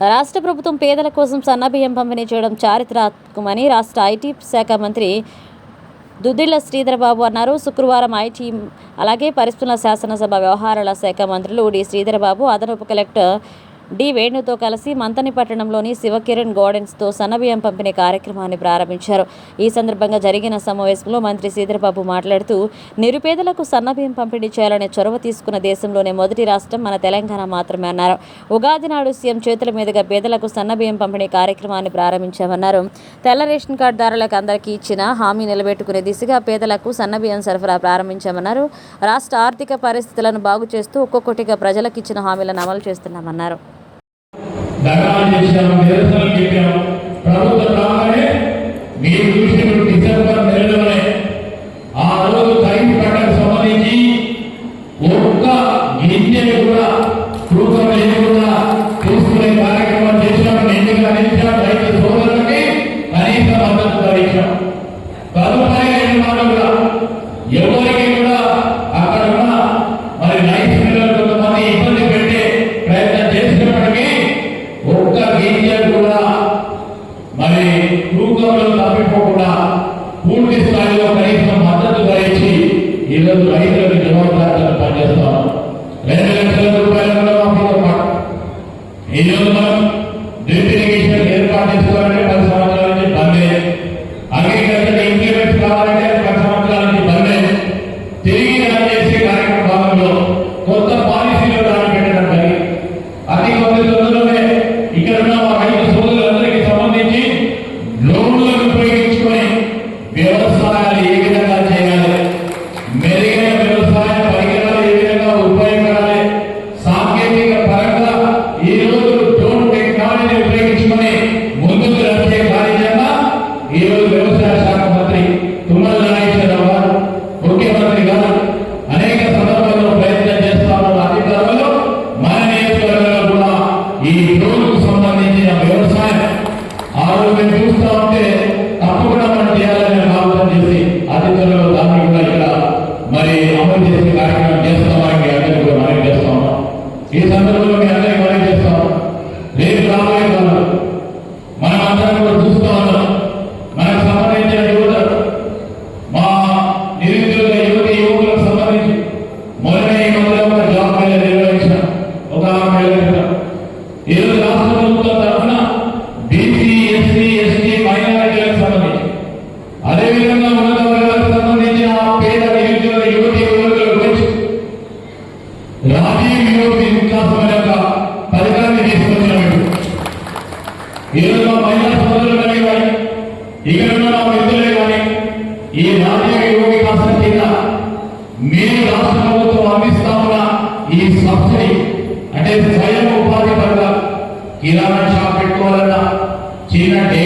రాష్ట్ర ప్రభుత్వం పేదల కోసం సన్నబియ్యం పంపిణీ చేయడం చారిత్రాత్మకమని రాష్ట్ర ఐటీ శాఖ మంత్రి దుద్దిళ్ళ శ్రీధరబాబు అన్నారు. శుక్రవారం ఐటీ అలాగే పరిశ్రమల శాసనసభ వ్యవహారాల శాఖ మంత్రులు డి. శ్రీధరబాబు అదనపు కలెక్టర్ డి వేణుతో కలిసి మంతని పట్టణంలోని శివకిరణ్ గార్డెన్స్తో సన్నబియ్యం పంపిణీ కార్యక్రమాన్ని ప్రారంభించారు. ఈ సందర్భంగా జరిగిన సమావేశంలో మంత్రి శ్రీధరబాబు మాట్లాడుతూ నిరుపేదలకు సన్నబియ్యం పంపిణీ చేయాలనే చొరవ తీసుకున్న దేశంలోనే మొదటి రాష్ట్రం మన తెలంగాణ మాత్రమే అన్నారు. ఉగాది నాడు సీఎం చేతుల మీదుగా పేదలకు సన్నబియ్యం పంపిణీ కార్యక్రమాన్ని ప్రారంభించామన్నారు. తెల్ల రేషన్ కార్డుదారులకు అందరికీ ఇచ్చిన హామీ నిలబెట్టుకునే దిశగా పేదలకు సన్నబియ్యం సరఫరా ప్రారంభించామన్నారు. రాష్ట్ర ఆర్థిక పరిస్థితులను బాగు చేస్తూ ఒక్కొక్కటిగా ప్రజలకు ఇచ్చిన హామీలను అమలు చేస్తున్నామన్నారు. ధర్నా చేశాము నిరసనలు చెప్పాము ప్రభుత్వం రాగానే మీరు చూసిన డిసెంబర్ నెలలోనే ఆ రోజు ఖరీఫ్ పంటకు సంబంధించి ఒక్క గింజలు కూడా తూకం లేకుండా తీసుకునే కార్యక్రమం చేశాం నిండుగా నిలిచాం రైతు సోదరులకి కనీస మద్దతు ధరించాం. తదుపరి రెండు కూడా ఎవరికి మరి తూకంలో తప్పిపోకుండా పూర్తి స్థాయిలో కనీసం మద్దతు ధరించి ఈరోజు రైతులకు మనం అందరం మహిళా సోదరులనే కానీ ఇక్కడ ఉన్న మా మిత్రులే కానీ ఈ జాతీయ యువ ఈ సబ్సిడీ అంటే స్వయం ఉపాధి పరంగా కిరాణా పెట్టుకోవాలన్నా చిన్న డే